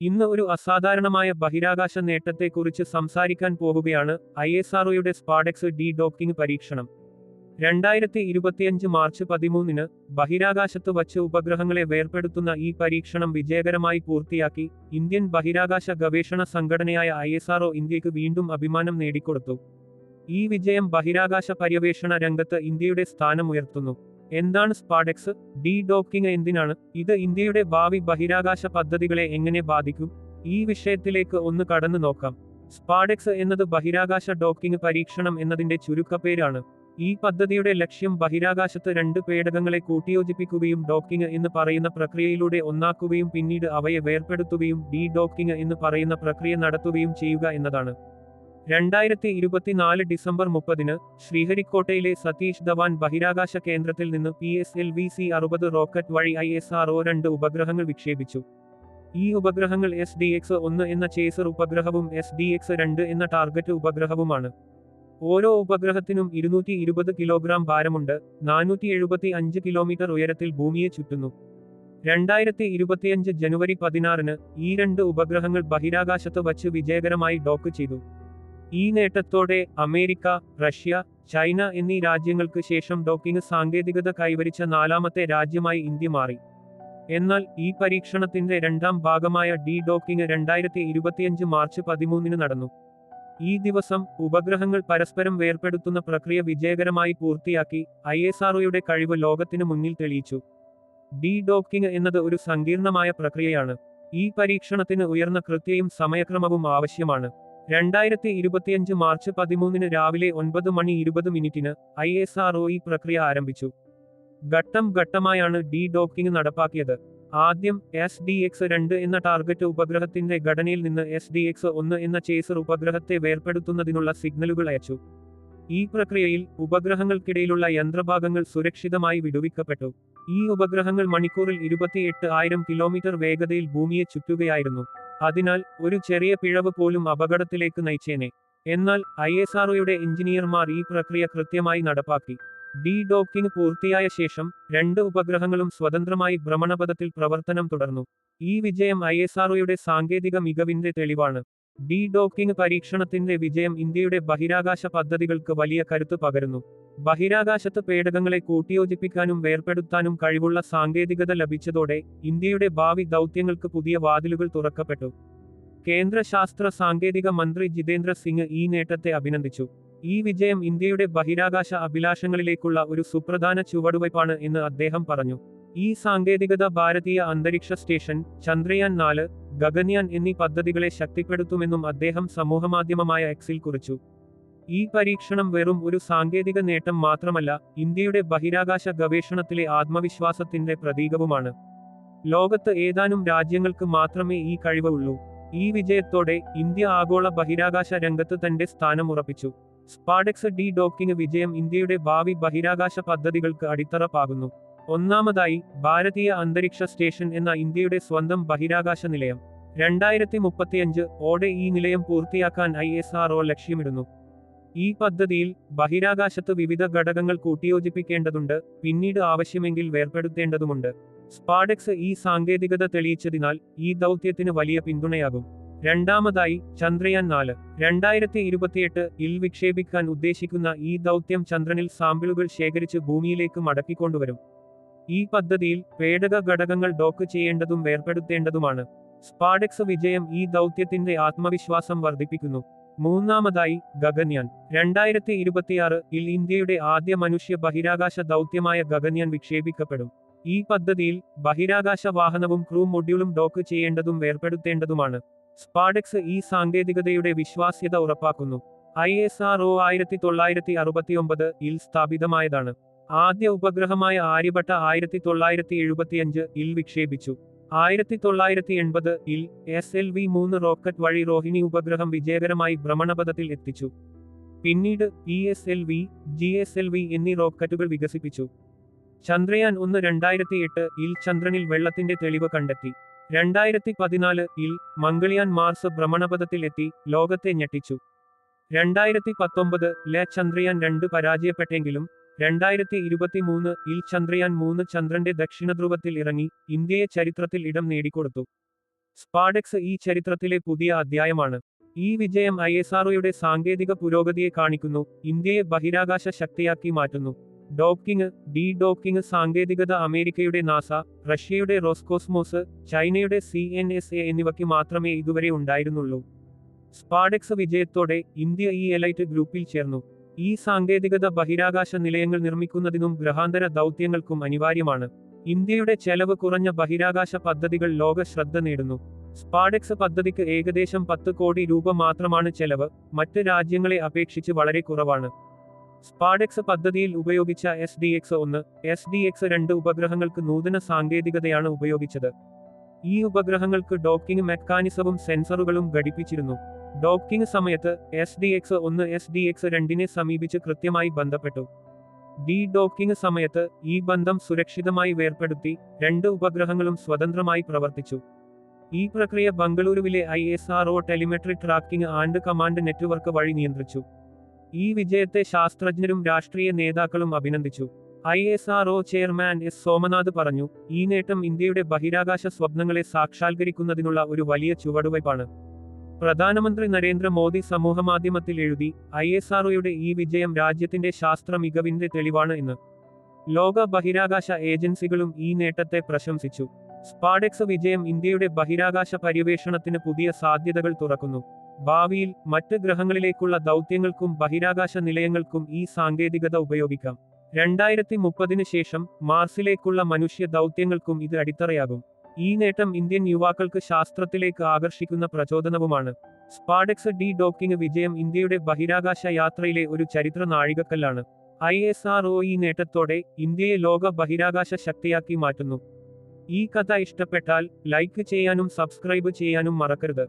ഇന്ന് ഒരു അസാധാരണമായ ബഹിരാകാശ നേട്ടത്തെക്കുറിച്ച് സംസാരിക്കാൻ പോകുകയാണ് ഐ എസ് ആർഒയുടെ സ്പാഡെക്സ് ഡി ഡോക്കിംഗ് പരീക്ഷണം. രണ്ടായിരത്തി ഇരുപത്തിയഞ്ച് മാർച്ച് പതിമൂന്നിന് ബഹിരാകാശത്ത് വച്ച് ഉപഗ്രഹങ്ങളെ വേർപെടുത്തുന്ന ഈ പരീക്ഷണം വിജയകരമായി പൂർത്തിയാക്കി ഇന്ത്യൻ ബഹിരാകാശ ഗവേഷണ സംഘടനയായ ഐ എസ് ആർഒ ഇന്ത്യയ്ക്ക് വീണ്ടും അഭിമാനം നേടിക്കൊടുത്തു. ഈ വിജയം ബഹിരാകാശ പര്യവേഷണ രംഗത്ത് ഇന്ത്യയുടെ സ്ഥാനമുയർത്തുന്നു. എന്താണ് സ്പാഡെക്സ്? ഡി ഡോക്കിംഗ് എന്തിനാണ്? ഇത് ഇന്ത്യയുടെ ഭാവി ബഹിരാകാശ പദ്ധതികളെ എങ്ങനെ ബാധിക്കും? ഈ വിഷയത്തിലേക്ക് ഒന്ന് കടന്നു നോക്കാം. സ്പാഡെക്സ് എന്നത് ബഹിരാകാശ ഡോക്കിംഗ് പരീക്ഷണം എന്നതിന്റെ ചുരുക്കപ്പേരാണ്. ഈ പദ്ധതിയുടെ ലക്ഷ്യം ബഹിരാകാശത്ത് രണ്ട് പേടകങ്ങളെ കൂട്ടിയോജിപ്പിക്കുകയും ഡോക്കിംഗ് എന്ന് പറയുന്ന പ്രക്രിയയിലൂടെ ഒന്നാക്കുകയും പിന്നീട് അവയെ വേർപെടുത്തുകയും ഡി ഡോക്കിംഗ് എന്ന് പറയുന്ന പ്രക്രിയ നടത്തുകയും ചെയ്യുക എന്നതാണ്. രണ്ടായിരത്തി ഇരുപത്തിനാല് ഡിസംബർ മുപ്പതിന് ശ്രീഹരിക്കോട്ടയിലെ സതീഷ് ധവാൻ ബഹിരാകാശ കേന്ദ്രത്തിൽ നിന്ന് P S L V C അറുപത് റോക്കറ്റ് വഴി ഐ എസ് ആർ ഒ രണ്ട് ഉപഗ്രഹങ്ങൾ വിക്ഷേപിച്ചു. ഈ ഉപഗ്രഹങ്ങൾ എസ് ഡി എക്സ് ഒന്ന് എന്ന ചേസർ ഉപഗ്രഹവും എസ് ഡി എക്സ് രണ്ട് എന്ന ടാർഗറ്റ് ഉപഗ്രഹവുമാണ്. ഓരോ ഉപഗ്രഹത്തിനും ഇരുന്നൂറ്റി ഇരുപത് കിലോഗ്രാം ഭാരമുണ്ട് നാനൂറ്റി എഴുപത്തി അഞ്ച് കിലോമീറ്റർ ഉയരത്തിൽ ഭൂമിയെ ചുറ്റുന്നു. രണ്ടായിരത്തി ഇരുപത്തിയഞ്ച് ജനുവരി പതിനാറിന് ഈ രണ്ട് ഉപഗ്രഹങ്ങൾ ബഹിരാകാശത്ത് വച്ച് വിജയകരമായി ഡോക്ക് ചെയ്തു. ഈ നേട്ടത്തോടെ അമേരിക്ക റഷ്യ ചൈന എന്നീ രാജ്യങ്ങൾക്ക് ശേഷം ഡോക്കിംഗ് സാങ്കേതികത കൈവരിച്ച നാലാമത്തെ രാജ്യമായി ഇന്ത്യ മാറി. എന്നാൽ ഈ പരീക്ഷണത്തിന്റെ രണ്ടാം ഭാഗമായ ഡി ഡോക്കിംഗ് രണ്ടായിരത്തി ഇരുപത്തിയഞ്ച് മാർച്ച് പതിമൂന്നിന് നടന്നു. ഈ ദിവസം ഉപഗ്രഹങ്ങൾ പരസ്പരം വേർപെടുത്തുന്ന പ്രക്രിയ വിജയകരമായി പൂർത്തിയാക്കി ഐ എസ് ആർഒയുടെ കഴിവ് ലോകത്തിനു മുന്നിൽ തെളിയിച്ചു. ഡി ഡോക്കിംഗ് എന്നത് ഒരു സങ്കീർണമായ പ്രക്രിയയാണ്. ഈ പരീക്ഷണത്തിന് ഉയർന്ന കൃത്യയും സമയക്രമവും ആവശ്യമാണ്. രണ്ടായിരത്തി ഇരുപത്തിയഞ്ച് മാർച്ച് പതിമൂന്നിന് രാവിലെ ഒൻപത് മണി ഇരുപത് മിനിറ്റിന് ഐ എസ് ആർ ഒ ഈ പ്രക്രിയ ആരംഭിച്ചു. ഘട്ടം ഘട്ടമായാണ് ഡി ഡോക്കിംഗ് നടപ്പാക്കിയത്. ആദ്യം എസ് ഡി എക്സ് രണ്ട് എന്ന ടാർഗറ്റ് ഉപഗ്രഹത്തിന്റെ ഘടനയിൽ നിന്ന് എസ് ഡി എക്സ് ഒന്ന് എന്ന ചേസർ ഉപഗ്രഹത്തെ വേർപെടുത്തുന്നതിനുള്ള സിഗ്നലുകൾ അയച്ചു. ഈ പ്രക്രിയയിൽ ഉപഗ്രഹങ്ങൾക്കിടയിലുള്ള യന്ത്രഭാഗങ്ങൾ സുരക്ഷിതമായി വിടുവിക്കപ്പെട്ടു. ഈ ഉപഗ്രഹങ്ങൾ മണിക്കൂറിൽ ഇരുപത്തിയെട്ട് ആയിരം കിലോമീറ്റർ വേഗതയിൽ ഭൂമിയെ ചുറ്റുകയായിരുന്നു. അതിനാൽ ഒരു ചെറിയ പിഴവ് പോലും അപകടത്തിലേക്ക് നയിച്ചേനെ. എന്നാൽ ഐ എസ് ആർഒയുടെ എഞ്ചിനീയർമാർ ഈ പ്രക്രിയ കൃത്യമായി നടപ്പാക്കി. ഡി ഡോക്കിംഗ് പൂർത്തിയായ ശേഷം രണ്ട് ഉപഗ്രഹങ്ങളും സ്വതന്ത്രമായി ഭ്രമണപഥത്തിൽ പ്രവർത്തനം തുടർന്നു. ഈ വിജയം ഐ എസ് ആർഒയുടെ സാങ്കേതിക മികവിന്റെ തെളിവാണ്. ഡി ഡോക്കിംഗ് പരീക്ഷണത്തിന്റെ വിജയം ഇന്ത്യയുടെ ബഹിരാകാശ പദ്ധതികൾക്ക് വലിയ കരുത്ത് പകരുന്നു. ബഹിരാകാശത്ത് പേടകങ്ങളെ കൂട്ടിയോജിപ്പിക്കാനും വേർപെടുത്താനും കഴിവുള്ള സാങ്കേതികത ലഭിച്ചതോടെ ഇന്ത്യയുടെ ഭാവി ദൗത്യങ്ങൾക്ക് പുതിയ വാതിലുകൾ തുറക്കപ്പെട്ടു. കേന്ദ്ര ശാസ്ത്ര സാങ്കേതിക മന്ത്രി ജിതേന്ദ്ര സിംഗ് ഈ നേട്ടത്തെ അഭിനന്ദിച്ചു. ഈ വിജയം ഇന്ത്യയുടെ ബഹിരാകാശ അഭിലാഷങ്ങളിലേക്കുള്ള ഒരു സുപ്രധാന ചുവടുവയ്പാണ് എന്ന് അദ്ദേഹം പറഞ്ഞു. ഈ സാങ്കേതികത ഭാരതീയ അന്തരീക്ഷ സ്റ്റേഷൻ ചന്ദ്രയാൻ നാല് ഗഗൻയാൻ എന്നീ പദ്ധതികളെ ശക്തിപ്പെടുത്തുമെന്നും അദ്ദേഹം സമൂഹമാധ്യമമായ എക്സിൽ കുറിച്ചു. ഈ പരീക്ഷണം വെറും ഒരു സാങ്കേതിക നേട്ടം മാത്രമല്ല ഇന്ത്യയുടെ ബഹിരാകാശ ഗവേഷണത്തിലെ ആത്മവിശ്വാസത്തിന്റെ പ്രതീകവുമാണ്. ലോകത്ത് ഏതാനും രാജ്യങ്ങൾക്ക് മാത്രമേ ഈ കഴിവ് ഉള്ളൂ ഈ വിജയത്തോടെ ഇന്ത്യ ആഗോള ബഹിരാകാശ രംഗത്ത് തന്റെ സ്ഥാനം ഉറപ്പിച്ചു. സ്പാഡെക്സ് ഡി ഡോക്കിംഗ് വിജയം ഇന്ത്യയുടെ ഭാവി ബഹിരാകാശ പദ്ധതികൾക്ക് അടിത്തറ പാകുന്നു. ഒന്നാമതായി ഭാരതീയ അന്തരീക്ഷ സ്റ്റേഷൻ എന്ന ഇന്ത്യയുടെ സ്വന്തം ബഹിരാകാശ നിലയം. രണ്ടായിരത്തി മുപ്പത്തിയഞ്ച് ഓടെ ഈ നിലയം പൂർത്തിയാക്കാൻ ഐ എസ് ആർ ലക്ഷ്യമിടുന്നു. ഈ പദ്ധതിയിൽ ബഹിരാകാശത്ത് വിവിധ ഘടകങ്ങൾ കൂട്ടിയോജിപ്പിക്കേണ്ടതുണ്ട് പിന്നീട് ആവശ്യമെങ്കിൽ വേർപെടുത്തേണ്ടതുമുണ്ട്. സ്പാഡെക്സ് ഈ സാങ്കേതികത തെളിയിച്ചതിനാൽ ഈ ദൗത്യത്തിന് വലിയ പിന്തുണയാകും. രണ്ടാമതായി ചന്ദ്രയാൻ നാല്. രണ്ടായിരത്തി ഇരുപത്തിയെട്ട് ഇൽ വിക്ഷേപിക്കാൻ ഉദ്ദേശിക്കുന്ന ഈ ദൗത്യം ചന്ദ്രനിൽ സാമ്പിളുകൾ ശേഖരിച്ച് ഭൂമിയിലേക്ക് മടക്കിക്കൊണ്ടുവരും. ഈ പദ്ധതിയിൽ പേടക ഘടകങ്ങൾ ഡോക്ക് ചെയ്യേണ്ടതും വേർപെടുത്തേണ്ടതുമാണ്. സ്പാഡെക്സ് വിജയം ഈ ദൗത്യത്തിന്റെ ആത്മവിശ്വാസം വർദ്ധിപ്പിക്കുന്നു. മൂന്നാമതായി ഗഗൻയാൻ. രണ്ടായിരത്തി ഇരുപത്തിയാറ് ഇൽ ഇന്ത്യയുടെ ആദ്യ മനുഷ്യ ബഹിരാകാശ ദൗത്യമായ ഗഗൻയാൻ വിക്ഷേപിക്കപ്പെടും. ഈ പദ്ധതിയിൽ ബഹിരാകാശ വാഹനവും ക്രൂ മൊഡ്യൂളും ഡോക്ക് ചെയ്യേണ്ടതും വേർപെടുത്തേണ്ടതുമാണ്. സ്പാഡെക്സ് ഈ സാങ്കേതികതയുടെ വിശ്വാസ്യത ഉറപ്പാക്കുന്നു. ഐ എസ് ആർ ഒ ആയിരത്തി തൊള്ളായിരത്തി അറുപത്തിയൊമ്പത് ഇൽ സ്ഥാപിതമായതാണ്. ആദ്യ ഉപഗ്രഹമായ ആര്യഭട്ട ആയിരത്തി തൊള്ളായിരത്തി എഴുപത്തിയഞ്ച് ഇൽ വിക്ഷേപിച്ചു. ആയിരത്തി തൊള്ളായിരത്തി എൺപത് ഇൽ എസ് എൽ വി മൂന്ന് റോക്കറ്റ് വഴി റോഹിണി ഉപഗ്രഹം വിജയകരമായി ഭ്രമണപഥത്തിൽ എത്തിച്ചു. പിന്നീട് P S L V G S L V എന്നീ റോക്കറ്റുകൾ വികസിപ്പിച്ചു. ചന്ദ്രയാൻ ഒന്ന് രണ്ടായിരത്തി എട്ട് ഇൽ ചന്ദ്രനിൽ വെള്ളത്തിന്റെ തെളിവ് കണ്ടെത്തി. രണ്ടായിരത്തി പതിനാല് ഇൽ മംഗളിയാൻ മാർസ് ഭ്രമണപഥത്തിൽ എത്തി ലോകത്തെ ഞെട്ടിച്ചു. രണ്ടായിരത്തി പത്തൊമ്പത് ലെ ചന്ദ്രയാൻ രണ്ട് പരാജയപ്പെട്ടെങ്കിലും രണ്ടായിരത്തി ഇരുപത്തിമൂന്ന് ഇൽ ചന്ദ്രയാൻ മൂന്ന് ചന്ദ്രന്റെ ദക്ഷിണധ്രുവത്തിൽ ഇറങ്ങി ഇന്ത്യയെ ചരിത്രത്തിൽ ഇടം നേടിക്കൊടുത്തു. സ്പാഡെക്സ് ഈ ചരിത്രത്തിലെ പുതിയ അധ്യായമാണ്. ഈ വിജയം ഐ എസ് ആർഒയുടെ സാങ്കേതിക പുരോഗതിയെ കാണിക്കുന്നു ഇന്ത്യയെ ബഹിരാകാശ ശക്തിയാക്കി മാറ്റുന്നു. ഡോക്കിംഗ് ഡി ഡോക്കിംഗ് സാങ്കേതികത അമേരിക്കയുടെ നാസ റഷ്യയുടെ റോസ്കോസ്മോസ് ചൈനയുടെ സി എൻ എസ് എ എന്നിവയ്ക്ക് മാത്രമേ ഇതുവരെ ഉണ്ടായിരുന്നുള്ളൂ. സ്പാഡെക്സ് വിജയത്തോടെ ഇന്ത്യ ഈ എലൈറ്റ് ഗ്രൂപ്പിൽ ചേർന്നു. ഈ സാങ്കേതികത ബഹിരാകാശ നിലയങ്ങൾ നിർമ്മിക്കുന്നതിനും ഗ്രഹാന്തര ദൗത്യങ്ങൾക്കും അനിവാര്യമാണ്. ഇന്ത്യയുടെ ചെലവ് കുറഞ്ഞ ബഹിരാകാശ പദ്ധതികൾ ലോക ശ്രദ്ധ നേടുന്നു. സ്പാഡെക്സ് പദ്ധതിക്ക് ഏകദേശം പത്ത് കോടി രൂപ മാത്രമാണ് ചെലവ് മറ്റ് രാജ്യങ്ങളെ അപേക്ഷിച്ച് വളരെ കുറവാണ്. സ്പാഡെക്സ് പദ്ധതിയിൽ ഉപയോഗിച്ച എസ് ഡി എക്സ് ഒന്ന് എസ് ഡി എക്സ് രണ്ട് ഉപഗ്രഹങ്ങൾക്ക് നൂതന സാങ്കേതികതയാണ് ഉപയോഗിച്ചത്. ഈ ഉപഗ്രഹങ്ങൾക്ക് ഡോക്കിംഗ് മെക്കാനിസവും സെൻസറുകളും ഘടിപ്പിച്ചിരുന്നു. ഡോക്കിംഗ് സമയത്ത് എസ് ഡി എക്സ് ഒന്ന് എസ് ഡി എക്സ് രണ്ടിനെ സമീപിച്ച് കൃത്യമായി ബന്ധപ്പെട്ടു. ഡി ഡോക്കിംഗ് സമയത്ത് ഈ ബന്ധം സുരക്ഷിതമായി വേർപ്പെടുത്തി രണ്ട് ഉപഗ്രഹങ്ങളും സ്വതന്ത്രമായി പ്രവർത്തിച്ചു. ഈ പ്രക്രിയ ബംഗളൂരുവിലെ I S R O telemetry tracking and command network വഴി നിയന്ത്രിച്ചു. ഈ വിജയത്തെ ശാസ്ത്രജ്ഞരും രാഷ്ട്രീയ നേതാക്കളും അഭിനന്ദിച്ചു. I S R O chairman S Somanath പറഞ്ഞു ഈ നേട്ടം ഇന്ത്യയുടെ ബഹിരാകാശ സ്വപ്നങ്ങളെ സാക്ഷാത്കരിക്കുന്നതിനുള്ള ഒരു വലിയ ചുവടുവയ്പാണ്. പ്രധാനമന്ത്രി നരേന്ദ്രമോദി സമൂഹമാധ്യമത്തിൽ എഴുതി ഐ എസ് ആർഒയുടെ ഈ വിജയം രാജ്യത്തിന്റെ ശാസ്ത്ര മികവിന്റെ തെളിവാണ് എന്ന്. ലോക ബഹിരാകാശ ഏജൻസികളും ഈ നേട്ടത്തെ പ്രശംസിച്ചു. സ്പാഡെക്സ് വിജയം ഇന്ത്യയുടെ ബഹിരാകാശ പര്യവേഷണത്തിന് പുതിയ സാധ്യതകൾ തുറക്കുന്നു. ഭാവിയിൽ മറ്റ് ഗ്രഹങ്ങളിലേക്കുള്ള ദൗത്യങ്ങൾക്കും ബഹിരാകാശ നിലയങ്ങൾക്കും ഈ സാങ്കേതികത ഉപയോഗിക്കാം. രണ്ടായിരത്തി മുപ്പതിന് ശേഷം മാർസിലേക്കുള്ള മനുഷ്യ ദൗത്യങ്ങൾക്കും ഇത് അടിത്തറയാകും. ഈ നേട്ടം ഇന്ത്യൻ യുവാക്കൾക്ക് ശാസ്ത്രത്തിലേക്ക് ആകർഷിക്കുന്ന പ്രചോദനവുമാണ്. സ്പാഡെക്സ് ഡി ഡോക്കിംഗ് വിജയം ഇന്ത്യയുടെ ബഹിരാകാശ യാത്രയിലെ ഒരു ചരിത്ര നാഴികക്കല്ലാണ്. ഐ എസ് ആർ ഒ ഈ നേട്ടത്തോടെ ഇന്ത്യയെ ലോക ബഹിരാകാശ ശക്തിയാക്കി മാറ്റുന്നു. ഈ കഥ ഇഷ്ടപ്പെട്ടാൽ ലൈക്ക് ചെയ്യാനും സബ്സ്ക്രൈബ് ചെയ്യാനും മറക്കരുത്.